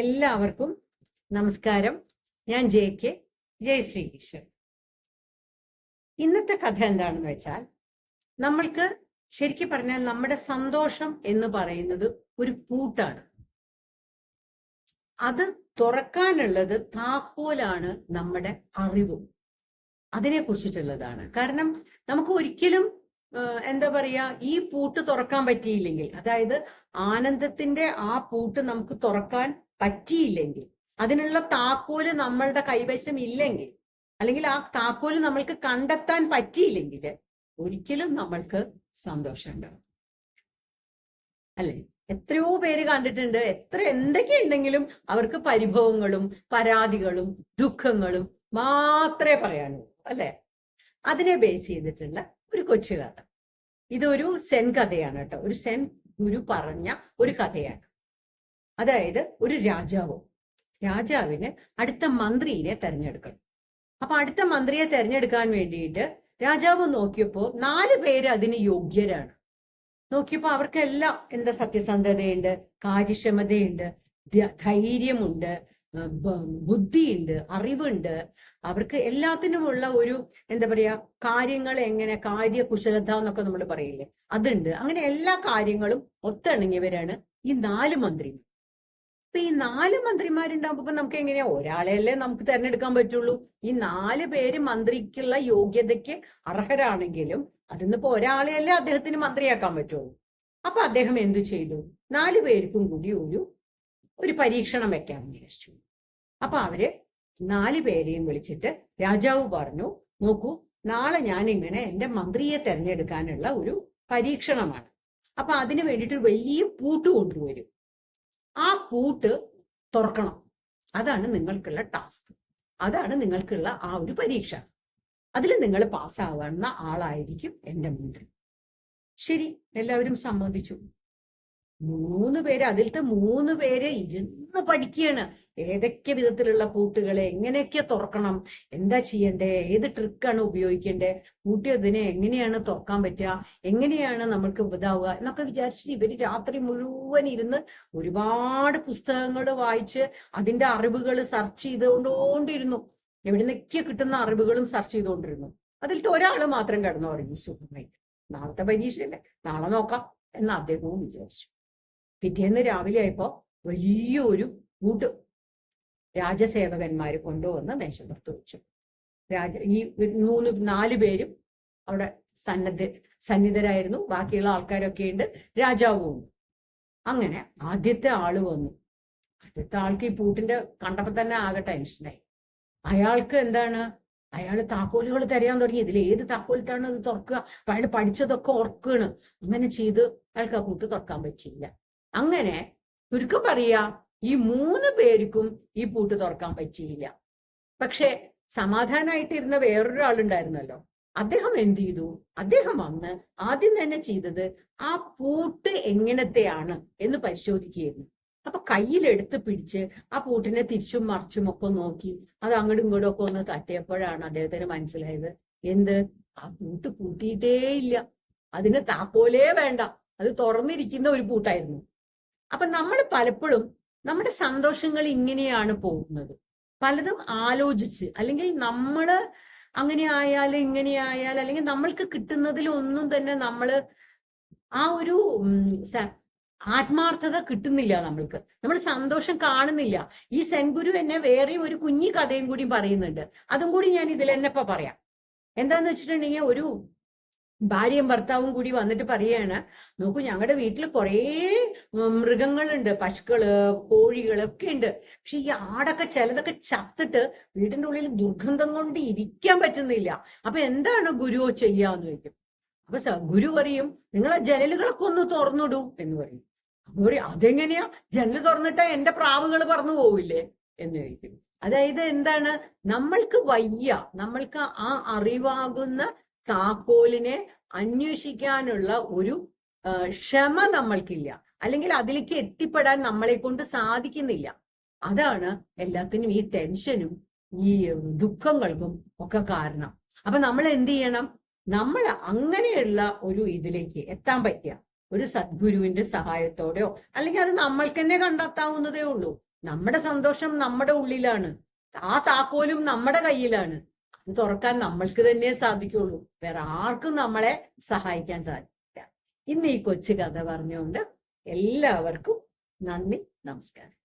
എല്ലാവർക്കും നമസ്കാരം. ഞാൻ ജെ കെ ജയ് ശ്രീകൃഷ്ണൻ ഇന്നത്തെ കഥ എന്താണെന്ന് വെച്ചാൽ നമ്മൾക്ക് ശരിക്കും പറഞ്ഞാൽ നമ്മുടെ സന്തോഷം എന്ന് പറയുന്നത് ഒരു പൂട്ടാണ്. അത് തുറക്കാനുള്ളത് താക്കോലാണ് നമ്മുടെ അറിവും. അതിനെ കുറിച്ചിട്ടുള്ളതാണ്. കാരണം നമുക്ക് ഒരിക്കലും എന്താ പറയാ ഈ പൂട്ട് തുറക്കാൻ പറ്റിയില്ലെങ്കിൽ അതായത് ആനന്ദത്തിന്റെ ആ പൂട്ട് നമുക്ക് തുറക്കാൻ പറ്റിയില്ലെങ്കിൽ അതിനുള്ള താക്കോൽ നമ്മളുടെ കൈവശം ഇല്ലെങ്കിൽ അല്ലെങ്കിൽ ആ താക്കോൽ നമ്മൾക്ക് കണ്ടെത്താൻ പറ്റിയില്ലെങ്കിൽ ഒരിക്കലും നമ്മൾക്ക് സന്തോഷം ഉണ്ടാവും അല്ലെ? എത്രയോ പേര് കണ്ടിട്ടുണ്ട് എത്ര എന്തൊക്കെ ഉണ്ടെങ്കിലും അവർക്ക് പരിഭവങ്ങളും പരാതികളും ദുഃഖങ്ങളും മാത്രമേ പറയാനുള്ളൂ അല്ലെ? അതിനെ ബേസ് ചെയ്തിട്ടുള്ള ഒരു കൊച്ചു കഥ ഇതൊരു സെൻ കഥയാണ് കേട്ടോ. ഒരു സെൻ ഗുരു പറഞ്ഞ ഒരു കഥയാണ്. അതായത് ഒരു രാജാവ്. രാജാവിന് അടുത്ത മന്ത്രിയെ തെരഞ്ഞെടുക്കണം. അപ്പൊ അടുത്ത മന്ത്രിയെ തെരഞ്ഞെടുക്കാൻ വേണ്ടിയിട്ട് രാജാവ് നോക്കിയപ്പോ നാല് പേര് അതിന് യോഗ്യരാണ്. നോക്കിയപ്പോ അവർക്കെല്ലാം എന്താ സത്യസന്ധതയുണ്ട് കാര്യക്ഷമതയുണ്ട് ധൈര്യമുണ്ട് ബുദ്ധിയുണ്ട് അറിവുണ്ട്. അവർക്ക് എല്ലാത്തിനുമുള്ള ഒരു എന്താ പറയാ കാര്യങ്ങൾ എങ്ങനെ കാര്യകുശലത എന്നൊക്കെ നമ്മൾ പറയില്ലേ അതുണ്ട്. അങ്ങനെ എല്ലാ കാര്യങ്ങളും ഒത്തിണങ്ങിയവരാണ് ഈ നാല് മന്ത്രിമാർ. അപ്പൊ ഈ നാല് മന്ത്രിമാരുണ്ടാകുമ്പോ നമുക്ക് എങ്ങനെയാ? ഒരാളെയല്ലേ നമുക്ക് തെരഞ്ഞെടുക്കാൻ പറ്റുള്ളൂ. ഈ നാല് പേര് മന്ത്രിക്കുള്ള യോഗ്യതയ്ക്ക് അർഹരാണെങ്കിലും അതിന്നിപ്പോ ഒരാളെയല്ലേ അദ്ദേഹത്തിന് മന്ത്രിയാക്കാൻ പറ്റുള്ളൂ. അപ്പൊ അദ്ദേഹം എന്തു ചെയ്തു? നാല് പേർക്കും കൂടി ഒരു ഒരു പരീക്ഷണം വെക്കാൻ വിചാരിച്ചു അപ്പൊ അവർ നാല് പേരെയും വിളിച്ചിട്ട് രാജാവ് പറഞ്ഞു നോക്കൂ നാളെ ഞാൻ ഇങ്ങനെ എന്റെ മന്ത്രിയെ തെരഞ്ഞെടുക്കാനുള്ള ഒരു പരീക്ഷണമാണ്. അപ്പൊ അതിന് വേണ്ടിയിട്ട് വലിയ പൂട്ട് കൊണ്ടുവരും. ആ പൂട്ട് തുറക്കണം. അതാണ് നിങ്ങൾക്കുള്ള ടാസ്ക്. അതാണ് നിങ്ങൾക്കുള്ള ആ ഒരു പരീക്ഷ. അതിൽ നിങ്ങൾ പാസ്സാവുന്ന ആളായിരിക്കും എന്റെ മന്ത്രി. ശരി എല്ലാവരും സമ്മതിച്ചു. മൂന്ന് പേര് അതിലത്തെ മൂന്ന് പേര് ഇരുന്ന് പഠിക്കുകയാണ്. ഏതൊക്കെ വിധത്തിലുള്ള പൂട്ടുകളെ എങ്ങനെയൊക്കെ തുറക്കണം എന്താ ചെയ്യണ്ടേ ഏത് ട്രിക്കാണ് ഉപയോഗിക്കേണ്ടേ പൂട്ടി അതിനെ എങ്ങനെയാണ് തുറക്കാൻ പറ്റുക എങ്ങനെയാണ് നമ്മൾക്ക് ഇതാവുക എന്നൊക്കെ വിചാരിച്ചിട്ട് ഇവർ രാത്രി മുഴുവൻ ഇരുന്ന് ഒരുപാട് പുസ്തകങ്ങൾ വായിച്ച് അതിന്റെ അറിവുകൾ സെർച്ച് ചെയ്തുകൊണ്ടോണ്ടിരുന്നു. എവിടുന്നൊക്കെ കിട്ടുന്ന അറിവുകളും സെർച്ച് ചെയ്തുകൊണ്ടിരുന്നു. അതിലത്തെ ഒരാൾ മാത്രം കിടന്നു തുടങ്ങി സുഖമായിട്ട് നാളത്തെ പരീക്ഷയല്ലേ? നാളെ നോക്കാം എന്ന് അദ്ദേഹവും വിചാരിച്ചു. പിറ്റേന്ന് രാവിലെ ആയപ്പോ വലിയൊരു കൂട്ട് രാജസേവകന്മാര് കൊണ്ടുവന്ന് മേശപ്പുറത്ത് വെച്ചു. രാജ ഈ മൂന്ന് നാല് പേരും അവിടെ സന്നദ്ധ സന്നിധരായിരുന്നു. ബാക്കിയുള്ള ആൾക്കാരൊക്കെ ഉണ്ട്. രാജാവും അങ്ങനെ ആദ്യത്തെ ആൾ വന്നു. ആദ്യത്തെ ആൾക്ക് ഈ പൂട്ടിന്റെ കണ്ടപ്പോ തന്നെ ആകെ ടെൻഷനായി. അയാൾക്ക് എന്താണ്? അയാൾ താക്കോലുകൾ തരയാൻ തുടങ്ങി. ഇതിൽ ഏത് താക്കോലിട്ടാണ് ഇത് തുറക്കുക? അയാൾ പഠിച്ചതൊക്കെ ഓർക്കുകയാണ് അങ്ങനെ ചെയ്ത് അയാൾക്ക് ആ കൂട്ട് തുറക്കാൻ പറ്റിയില്ല. അങ്ങനെ ചുരുക്കം പറയാ ഈ മൂന്ന് പേർക്കും ഈ പൂട്ട് തുറക്കാൻ പറ്റിയില്ല. പക്ഷെ സമാധാനമായിട്ടിരുന്ന വേറൊരാളുണ്ടായിരുന്നല്ലോ. അദ്ദേഹം എന്ത് ചെയ്തു? അദ്ദേഹം വന്ന് ആദ്യം തന്നെ ചെയ്തത് ആ പൂട്ട് എങ്ങനത്തെയാണ് എന്ന് പരിശോധിക്കുകയായിരുന്നു. അപ്പൊ കയ്യിലെടുത്ത് പിടിച്ച് ആ പൂട്ടിനെ തിരിച്ചും മറിച്ചും ഒക്കെ നോക്കി അത് അങ്ങോട്ടും ഇങ്ങോട്ടും ഒക്കെ ഒന്ന് തട്ടിയപ്പോഴാണ് അദ്ദേഹത്തിന് മനസ്സിലായത് എന്ത്? ആ പൂട്ട് പൂട്ടിയിട്ടേ ഇല്ല അതിന് താക്കോലേ വേണ്ട. അത് തുറന്നിരിക്കുന്ന ഒരു പൂട്ടായിരുന്നു. അപ്പൊ നമ്മൾ പലപ്പോഴും നമ്മുടെ സന്തോഷങ്ങൾ ഇങ്ങനെയാണ് പോകുന്നത്. പലതും ആലോചിച്ച് അല്ലെങ്കിൽ നമ്മൾ അങ്ങനെ ആയാൽ ഇങ്ങനെ ആയാൽ അല്ലെങ്കിൽ നമ്മൾക്ക് കിട്ടുന്നതിൽ ഒന്നും തന്നെ നമ്മൾ ആ ഒരു ആത്മാർത്ഥത കിട്ടുന്നില്ല നമ്മൾക്ക്. നമ്മൾ സന്തോഷം കാണുന്നില്ല. ഈ സെൻഗുരു എന്നെ വേറെ ഒരു കുഞ്ഞി കഥയും കൂടി പറയുന്നുണ്ട്. അതും കൂടി ഞാൻ ഇതിൽ എന്നെപ്പ പറയാം. എന്താന്ന് വെച്ചിട്ടുണ്ടെങ്കിൽ ഒരു ഭാര്യയും ഭർത്താവും കൂടി വന്നിട്ട് പറയാണ് നോക്കൂ ഞങ്ങളുടെ വീട്ടിൽ കുറേ മൃഗങ്ങളുണ്ട് പശുക്കൾ കോഴികളൊക്കെ ഉണ്ട് പക്ഷെ ഈ ആടൊക്കെ ചിലതൊക്കെ ചത്തിട്ട് വീട്ടിന്റെ ഉള്ളിൽ ദുർഗന്ധം കൊണ്ട് ഇരിക്കാൻ പറ്റുന്നില്ല. അപ്പൊ എന്താണ് ഗുരു ചെയ്യാന്ന് ചോദിക്കും. അപ്പൊ ഗുരു പറയും നിങ്ങളെ ജനലുകളൊക്കെ ഒന്ന് തുറന്നിടൂ എന്ന് പറയും. അപ്പൊ പറയും അതെങ്ങനെയാ? ജനൽ തുറന്നിട്ടാ എന്റെ പ്രാവുകൾ പറന്നു പോവില്ലേ? എന്ന് ചോദിക്കും. അതായത് എന്താണ്? നമ്മൾക്ക് വയ്യ നമ്മൾക്ക് ആ അറിവാകുന്ന താക്കോലിനെ അന്വേഷിക്കാനുള്ള ഒരു ക്ഷമ നമ്മൾക്കില്ല. അല്ലെങ്കിൽ അതിലേക്ക് എത്തിപ്പെടാൻ നമ്മളെ കൊണ്ട് സാധിക്കുന്നില്ല. അതാണ് എല്ലാത്തിനും ഈ ടെൻഷനും ഈ ദുഃഖങ്ങൾക്കും ഒക്കെ കാരണം. അപ്പൊ നമ്മൾ എന്ത് ചെയ്യണം? നമ്മൾ അങ്ങനെയുള്ള ഒരു ഇതിലേക്ക് എത്താൻ പറ്റിയ ഒരു സദ്ഗുരുവിന്റെ സഹായത്തോടെയോ അല്ലെങ്കിൽ അത് നമ്മൾക്ക് തന്നെ കണ്ടെത്താവുന്നതേ ഉള്ളൂ. നമ്മുടെ സന്തോഷം നമ്മുടെ ഉള്ളിലാണ്. ആ താക്കോലും നമ്മുടെ കയ്യിലാണ്. തുറക്കാൻ നമ്മൾക്ക് തന്നെ സാധിക്കുള്ളൂ. വേറെ ആർക്കും നമ്മളെ സഹായിക്കാൻ സാധിക്കില്ല. ഇന്ന് ഈ കൊച്ചു കഥ പറഞ്ഞുകൊണ്ട് എല്ലാവർക്കും നന്ദി നമസ്കാരം.